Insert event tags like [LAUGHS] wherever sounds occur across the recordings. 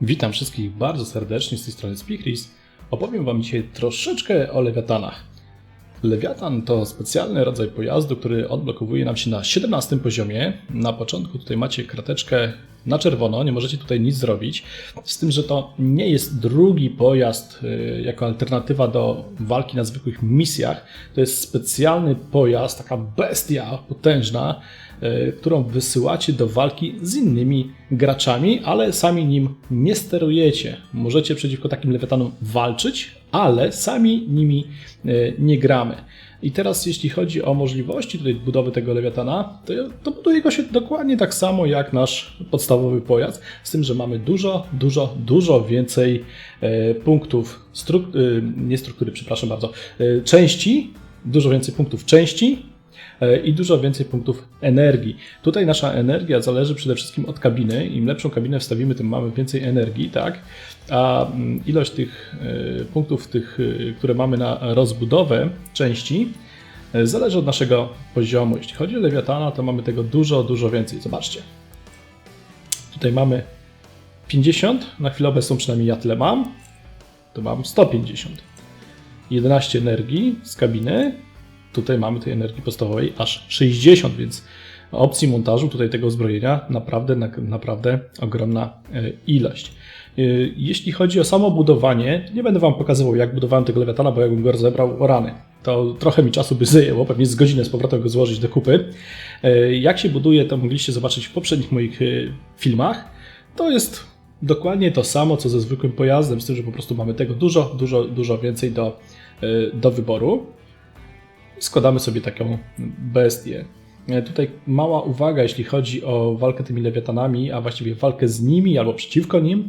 Witam wszystkich bardzo serdecznie z tej strony Speakris. Opowiem Wam dzisiaj troszeczkę o lewiatanach. Lewiatan to specjalny rodzaj pojazdu, który odblokowuje nam się na 17 poziomie. Na początku tutaj macie krateczkę na czerwono, nie możecie tutaj nic zrobić. Z tym, że to nie jest drugi pojazd y, jako alternatywa do walki na zwykłych misjach. To jest specjalny pojazd, taka bestia potężna, którą wysyłacie do walki z innymi graczami, ale sami nim nie sterujecie. Możecie przeciwko takim lewiatanom walczyć, ale sami nimi y, nie gramy. I teraz jeśli chodzi o możliwości tutaj budowy tego lewiatana, to, to buduje go się dokładnie tak samo jak nasz podstawowy pojazd, z tym, że mamy dużo, dużo, dużo więcej e, punktów, struk- e, nie struktury, przepraszam bardzo, e, części, dużo więcej punktów części, e, i dużo więcej punktów energii. Tutaj nasza energia zależy przede wszystkim od kabiny. Im lepszą kabinę wstawimy, tym mamy więcej energii, tak? A mm, ilość tych e, punktów, tych, e, które mamy na rozbudowę części, e, zależy od naszego poziomu. Jeśli chodzi o lewiatana, to mamy tego dużo, dużo więcej. Zobaczcie. Tutaj mamy 50, na chwilę obecną przynajmniej ja tyle mam. To mam 150. 11 energii z kabiny, Tutaj mamy tej energii podstawowej aż 60, więc opcji montażu tutaj tego uzbrojenia naprawdę, na- naprawdę ogromna e, ilość. E, Jeśli chodzi o samo budowanie, nie będę Wam pokazywał jak budowałem tego lewiatana, bo jakbym go rozebrał o rany. To trochę mi czasu by zajęło, pewnie z godzinę z powrotem go złożyć do kupy. E, Jak się buduje, to mogliście zobaczyć w poprzednich moich filmach. To jest dokładnie to samo, co ze zwykłym pojazdem, z tym, że po prostu mamy tego dużo, dużo, dużo więcej do, do wyboru składamy sobie taką bestię. E, Tutaj mała uwaga, jeśli chodzi o walkę tymi lewiatanami, a właściwie walkę z nimi albo przeciwko nim,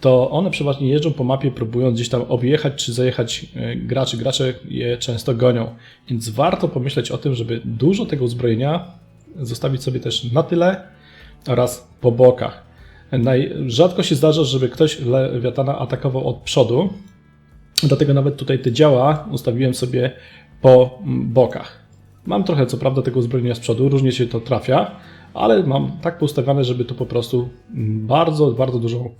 to one przeważnie jeżdżą po mapie, próbując gdzieś tam objechać czy zajechać e, graczy. Gracze je często gonią, więc warto pomyśleć o tym, żeby dużo tego uzbrojenia zostawić sobie też na tyle oraz po bokach. Naj... Rzadko się zdarza, żeby ktoś lewiatana atakował od przodu, Dlatego nawet tutaj te działa ustawiłem sobie po bokach. Mam trochę, co prawda, tego uzbrojenia z przodu, różnie się to trafia, ale mam tak poustawiane, żeby tu po prostu bardzo, bardzo dużą,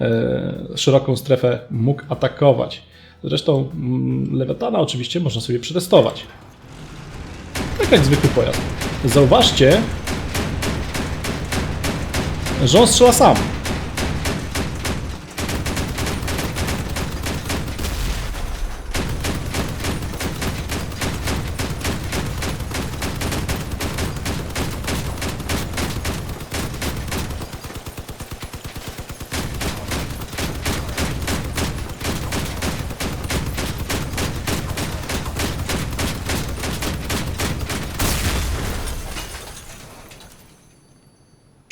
e, szeroką strefę mógł atakować. Zresztą mm, Lewiatana oczywiście można sobie przetestować. Tak jak zwykły pojazd. Zauważcie, że on strzela sam.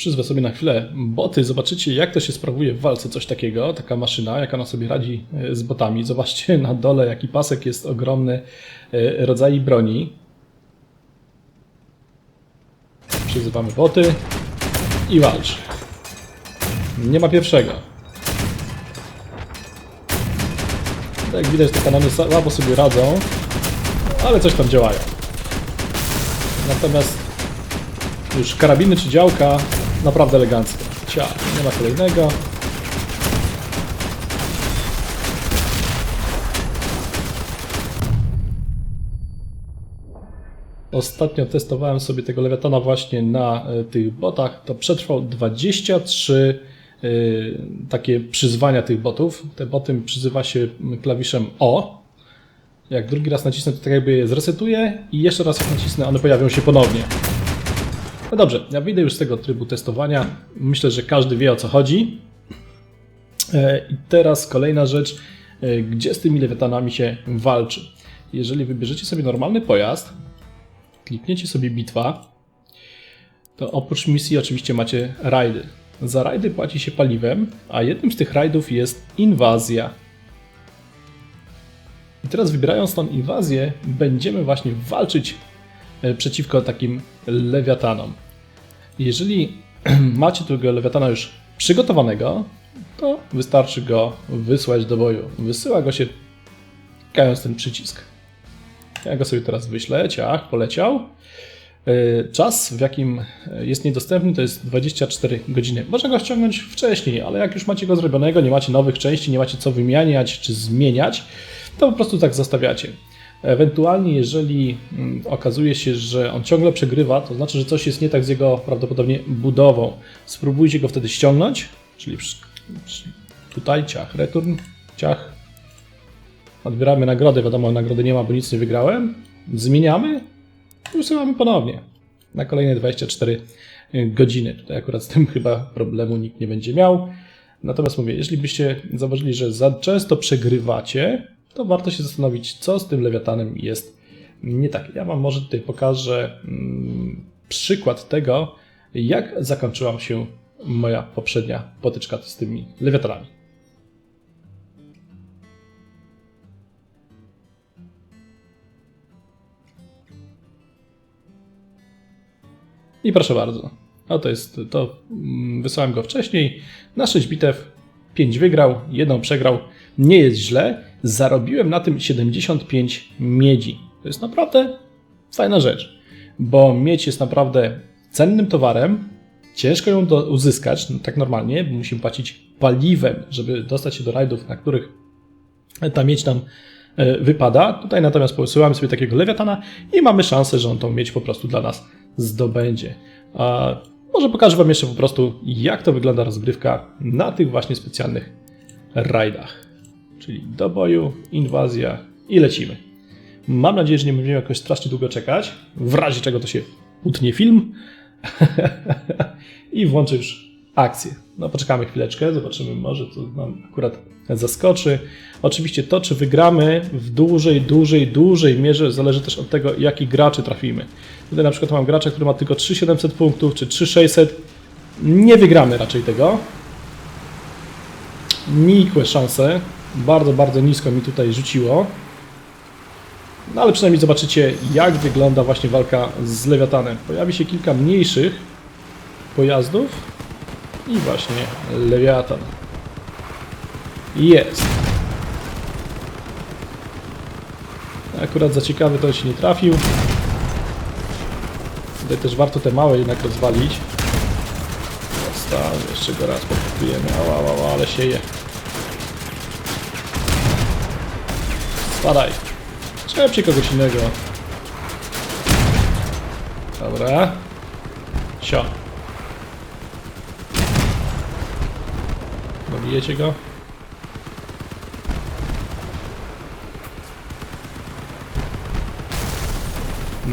Przyzwę sobie na chwilę boty, zobaczycie jak to się sprawuje w walce, coś takiego, taka maszyna, jak ona sobie radzi e, z botami. Zobaczcie na dole jaki pasek jest ogromny e, rodzaj broni. Przyzywamy boty i walcz. Nie ma pierwszego. Jak widać te kanony słabo sobie radzą, ale coś tam działają. Natomiast już karabiny czy działka naprawdę elegancko. Cia, nie ma kolejnego. Ostatnio testowałem sobie tego lewiatana właśnie na e, tych botach. To przetrwał 23 e, takie przyzwania tych botów. Te boty przyzywa się klawiszem O. Jak drugi raz nacisnę, to tak jakby je zresetuję i jeszcze raz nacisnę, one pojawią się ponownie. No dobrze, ja wyjdę już z tego trybu testowania. Myślę, że każdy wie o co chodzi. E, I teraz kolejna rzecz, e, gdzie z tymi lewiatanami się walczy. Jeżeli wybierzecie sobie normalny pojazd, klikniecie sobie bitwa, to oprócz misji oczywiście macie rajdy. Za rajdy płaci się paliwem, a jednym z tych rajdów jest inwazja. I teraz wybierając tą inwazję, będziemy właśnie walczyć przeciwko takim lewiatanom. Jeżeli [CLEARS THROAT] macie tego lewiatana już przygotowanego, to wystarczy go wysłać do boju. Wysyła go się klikając ten przycisk. Ja go sobie teraz wyślę, ciach, poleciał. E, Czas, w jakim e, jest niedostępny, to jest 24 godziny. Można go ściągnąć wcześniej, ale jak już macie go zrobionego, nie macie nowych części, nie macie co wymieniać czy zmieniać, to po prostu tak zostawiacie. Ewentualnie, jeżeli mm, okazuje się, że on ciągle przegrywa, to znaczy, że coś jest nie tak z jego prawdopodobnie budową. Spróbujcie go wtedy ściągnąć, czyli tutaj ciach, return, ciach. Odbieramy nagrody, wiadomo, nagrody nie ma, bo nic nie wygrałem. Zmieniamy i usuwamy ponownie na kolejne 24 godziny. Tutaj akurat z tym [LAUGHS] chyba problemu nikt nie będzie miał. Natomiast mówię, jeśli byście zauważyli, że za często przegrywacie, to warto się zastanowić, co z tym lewiatanem jest nie tak. Ja Wam może tutaj pokażę mm, przykład tego, jak zakończyła się moja poprzednia potyczka z tymi lewiatanami. I proszę bardzo. No to jest to. mm, Wysłałem go wcześniej. Na 6 bitew 5 wygrał, jedną przegrał. Nie jest źle. Zarobiłem na tym 75 miedzi. To jest naprawdę fajna rzecz, bo miedź jest naprawdę cennym towarem. Ciężko ją do, uzyskać, no, tak normalnie, bo musimy płacić paliwem, żeby dostać się do rajdów, na których ta miedź nam e, wypada. Tutaj natomiast posyłamy sobie takiego lewiatana i mamy szansę, że on tą miedź po prostu dla nas zdobędzie. Może pokażę Wam jeszcze po prostu, jak to wygląda rozgrywka na tych właśnie specjalnych rajdach. Czyli do boju, inwazja i lecimy. Mam nadzieję, że nie będziemy jakoś strasznie długo czekać. W razie czego to się utnie film. [LAUGHS] I włączę już akcję. No poczekamy chwileczkę, zobaczymy, może to nam akurat zaskoczy. Oczywiście to, czy wygramy w dużej, dużej, dużej mierze zależy też od tego, jaki graczy trafimy. Tutaj na przykład mam gracza, który ma tylko 3700 punktów, czy 3600. Nie wygramy raczej tego. Nikłe szanse. Bardzo, bardzo nisko mi tutaj rzuciło. No ale przynajmniej zobaczycie, jak wygląda właśnie walka z Lewiatanem. Pojawi się kilka mniejszych pojazdów i właśnie Lewiatan. Jest. Akurat za ciekawy to się nie trafił. Tutaj też warto te małe jednak rozwalić. Zostaw, jeszcze go raz podpukujemy. Ała, ała, ale się je. Spadaj. Trzepcie kogoś innego. Dobra. Sio. Dobijecie go?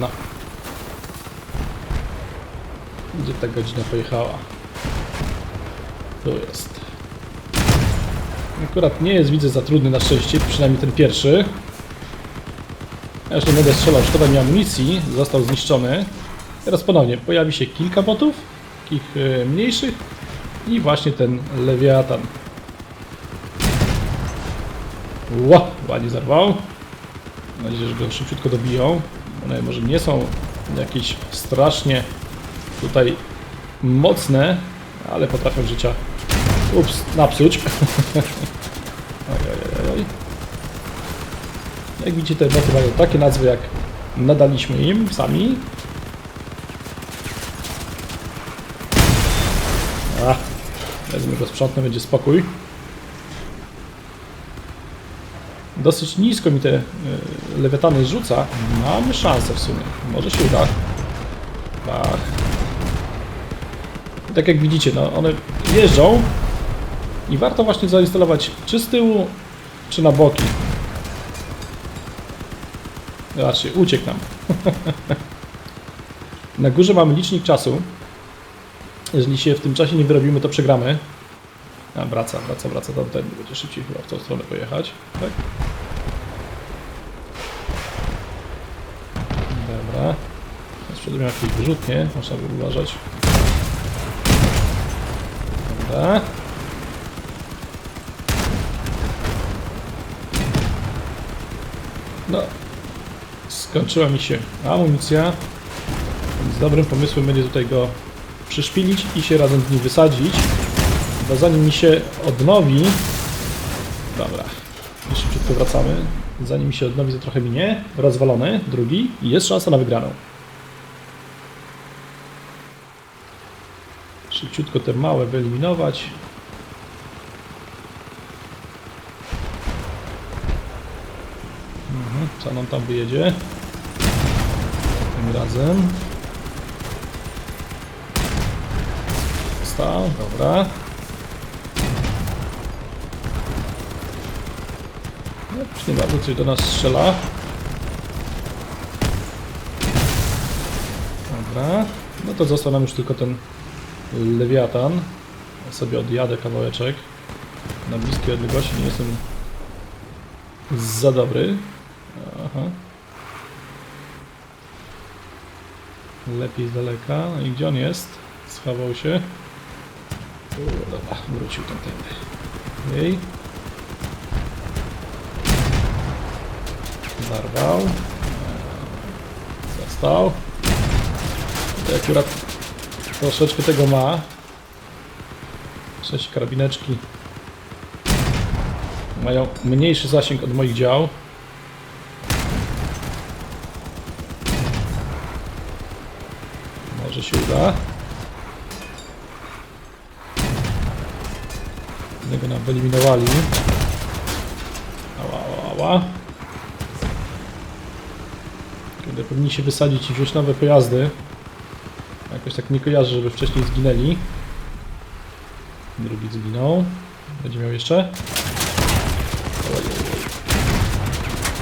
No. Gdzie ta godzina pojechała? Tu jest. Akurat nie jest, widzę, za trudny na szczęście, przynajmniej ten pierwszy. Ja już nie będę strzelał, szkoda mi amunicji, został zniszczony. Teraz ponownie pojawi się kilka botów, takich e, mniejszych i właśnie ten lewiatan. Ło, ładnie zarwał. Mam nadzieję, że go szybciutko dobiją. One może nie są jakieś strasznie tutaj mocne, ale potrafią życia ups, napsuć. [LAUGHS] Jak widzicie, te boty mają takie nazwy, jak nadaliśmy im sami. A, wezmę go sprzątnę, będzie spokój. Dosyć nisko mi te y, lewetany rzuca. Mamy szansę w sumie. Może się uda. Bach. Tak jak widzicie, no one jeżdżą i warto właśnie zainstalować czy z tyłu, czy na boki. Zobaczcie, uciekł nam. [LAUGHS] na górze mamy licznik czasu. Jeżeli się w tym czasie nie wyrobimy, to przegramy. A, wraca, wraca, wraca tamten. Będzie szybciej chyba w tą stronę pojechać. Tak? Dobra. Z przodu miał jakieś wyrzutnie, można by uważać. Dobra. No. Skończyła mi się amunicja. Więc dobrym pomysłem będzie tutaj go przyszpilić i się razem z nim wysadzić. Bo zanim mi się odnowi... Dobra. I szybciutko wracamy. Zanim mi się odnowi, to trochę minie. Rozwalony, drugi. I jest szansa na wygraną. Szybciutko te małe wyeliminować. Mhm, co nam tam wyjedzie? Tym razem. Stał, dobra. No, nie bardzo coś do nas strzela. Dobra. No to został nam już tylko ten lewiatan. Sobie odjadę kawałeczek. Na bliskiej odległości nie jestem za dobry. Aha. Lepiej z daleka. No I gdzie on jest? Schował się. U, dobra, wrócił tamtędy. Jej. Zarwał. Został. To akurat troszeczkę tego ma. Sześć karabineczki mają mniejszy zasięg od moich dział. Może się uda. Jednego nam wyeliminowali. Ała, ała, ała. Kiedy powinni się wysadzić i wziąć nowe pojazdy. Jakoś tak nie kojarzę, żeby wcześniej zginęli. Drugi zginął. Będzie miał jeszcze?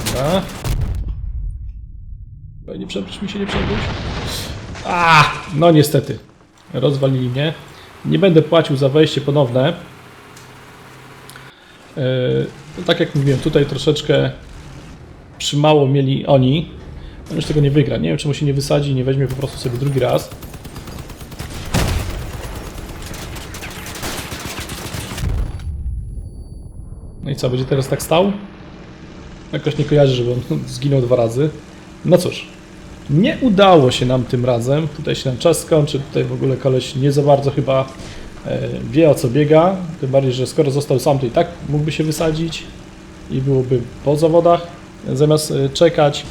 Dobra. Nie przebierz mi się, nie przebierz. A, no niestety. Rozwalili mnie. Nie będę płacił za wejście ponowne. Yy, tak jak mówiłem, tutaj troszeczkę przymało mieli oni. On już tego nie wygra. Nie wiem, czemu się nie wysadzi i nie weźmie po prostu sobie drugi raz. No i co, będzie teraz tak stał? Jakoś nie kojarzę, żeby on [LAUGHS] zginął dwa razy. No cóż, nie udało się nam tym razem. Tutaj się nam czas skończy. Tutaj w ogóle koleś nie za bardzo chyba e, wie o co biega. Tym bardziej, że skoro został sam, to i tak mógłby się wysadzić i byłoby po zawodach, zamiast e, czekać.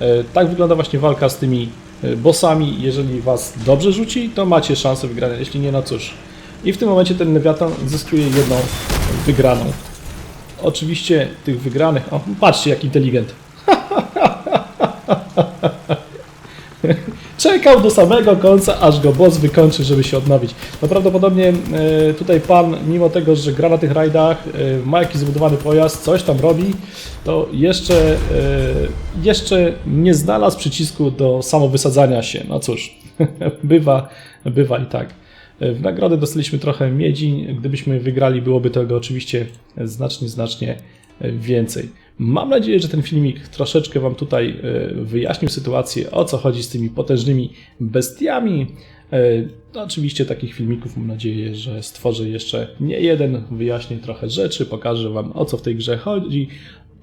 E, tak wygląda właśnie walka z tymi bossami. Jeżeli was dobrze rzuci, to macie szansę wygrania. Jeśli nie, no cóż. I w tym momencie ten Lewiatan zyskuje jedną wygraną. Oczywiście tych wygranych. O, patrzcie, jak inteligent. [LAUGHS] Czekał do samego końca, aż go boss wykończy, żeby się odnowić. No prawdopodobnie e, tutaj pan, mimo tego, że gra na tych rajdach, e, ma jakiś zbudowany pojazd, coś tam robi, to jeszcze, e, jeszcze nie znalazł przycisku do samowysadzania się. No cóż, [LAUGHS] bywa, bywa i tak. W nagrodę dostaliśmy trochę miedzi. Gdybyśmy wygrali, byłoby tego oczywiście znacznie, znacznie więcej. Mam nadzieję, że ten filmik troszeczkę Wam tutaj e, wyjaśnił sytuację, o co chodzi z tymi potężnymi bestiami. E, no, oczywiście takich filmików mam nadzieję, że stworzę jeszcze nie jeden, wyjaśnię trochę rzeczy, pokażę Wam o co w tej grze chodzi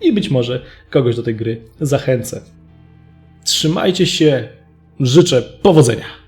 i być może kogoś do tej gry zachęcę. Trzymajcie się, życzę powodzenia.